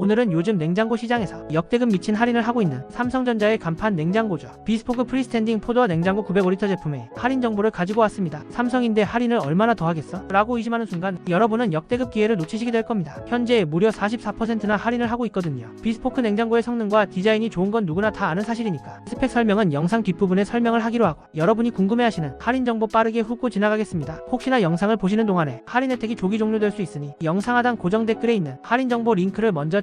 오늘은 요즘 냉장고 시장에서 역대급 미친 할인을 하고 있는 삼성전자의 간판 냉장고죠. 비스포크 프리스탠딩 포도와 냉장고 905리터 제품의 할인 정보를 가지고 왔습니다. 삼성인데 할인을 얼마나 더 하겠어? 라고 의심하는 순간 여러분은 역대급 기회를 놓치시게 될 겁니다. 현재 무려 44%나 할인을 하고 있거든요. 비스포크 냉장고의 성능과 디자인이 좋은 건 누구나 다 아는 사실이니까 스펙 설명은 영상 뒷부분에 설명을 하기로 하고 여러분이 궁금해하시는 할인 정보 빠르게 훑고 지나가겠습니다. 혹시나 영상을 보시는 동안에 할인 혜택이 조기 종료될 수 있으니 영상 하단 고정 댓글에 있는 할인 정보 링크를 먼저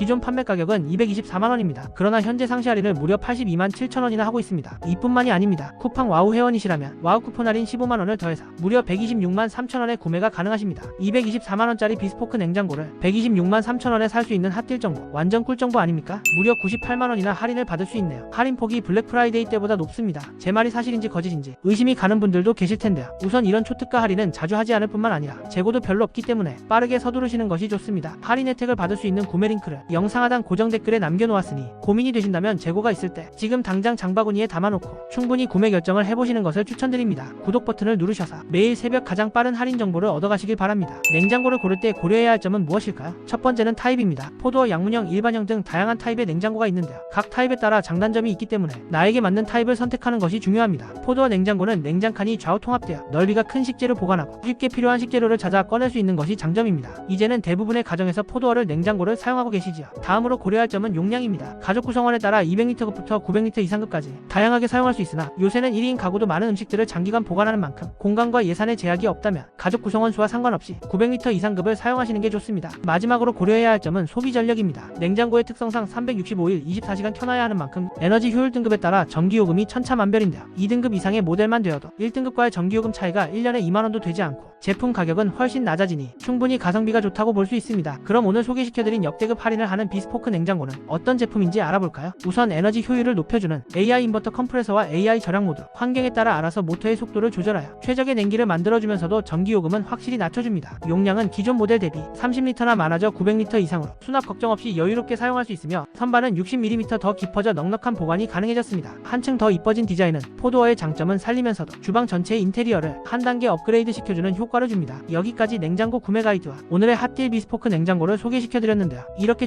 기존 판매 가격은 224만원입니다. 그러나 현재 상시 할인을 무려 82만 7천원이나 하고 있습니다. 이뿐만이 아닙니다. 쿠팡 와우 회원이시라면 와우 쿠폰 할인 15만원을 더해서 무려 126만 3천원에 구매가 가능하십니다. 224만원짜리 비스포크 냉장고를 126만 3천원에 살 수 있는 핫딜 정보 완전 꿀 정보 아닙니까? 무려 98만원이나 할인을 받을 수 있네요. 할인 폭이 블랙 프라이데이 때보다 높습니다. 제 말이 사실인지 거짓인지 의심이 가는 분들도 계실 텐데요. 우선 이런 초특가 할인은 자주 하지 않을 뿐만 아니라 재고도 별로 없기 때문에 빠르게 서두르시는 것이 좋습니다. 할인 혜택을 받을 수 있는 구매 링크를 영상 하단 고정 댓글에 남겨놓았으니 고민이 되신다면 재고가 있을 때 지금 당장 장바구니에 담아놓고 충분히 구매 결정을 해보시는 것을 추천드립니다. 구독 버튼을 누르셔서 매일 새벽 가장 빠른 할인 정보를 얻어가시길 바랍니다. 냉장고를 고를 때 고려해야 할 점은 무엇일까요? 첫 번째는 타입입니다. 포도어, 양문형, 일반형 등 다양한 타입의 냉장고가 있는데요. 각 타입에 따라 장단점이 있기 때문에 나에게 맞는 타입을 선택하는 것이 중요합니다. 포도어 냉장고는 냉장칸이 좌우 통합되어 넓이가 큰 식재를 보관하고 쉽게 필요한 식재료를 찾아 꺼낼 수 있는 것이 장점입니다. 이제는 대부분의 가정에서 포도어를 냉장고를 사용하고 계시지 요. 다음으로 고려할 점은 용량입니다. 가족 구성원에 따라 200리터급부터 900리터 이상급까지 다양하게 사용할 수 있으나 요새는 1인 가구도 많은 음식들을 장기간 보관하는 만큼 공간과 예산에 제약이 없다면 가족 구성원 수와 상관없이 900리터 이상급을 사용하시는 게 좋습니다. 마지막으로 고려해야 할 점은 소비 전력입니다. 냉장고의 특성상 365일 24시간 켜놔야 하는 만큼 에너지 효율 등급에 따라 전기요금이 천차만별인데요. 2등급 이상의 모델만 되어도 1등급과의 전기요금 차이가 1년에 2만원도 되지 않고 제품 가격은 훨씬 낮아지니 충분히 가성비가 좋다고 볼 수 있습니다. 그럼 오늘 소개시켜드린 역대급 할인을 하는 비스포크 냉장고는 어떤 제품인지 알아볼까요? 우선 에너지 효율을 높여주는 AI 인버터 컴프레서와 AI 절약 모드, 환경에 따라 알아서 모터의 속도를 조절하여 최적의 냉기를 만들어주면서도 전기요금은 확실히 낮춰줍니다. 용량은 기존 모델 대비 30리터나 많아져 900리터 이상으로 수납 걱정 없이 여유롭게 사용할 수 있으며 선반은 60mm 더 깊어져 넉넉한 보관이 가능해졌습니다. 한층 더 이뻐진 디자인은 포도어의 장점은 살리면서도 주방 전체의 인테리어를 한 단계 업그레이드 시켜주는 효과를 줍니다. 여기까지 냉장고 구매 가이드와 오늘의 핫딜 비스포크 냉장고를 소개시켜드렸는데요. 이렇게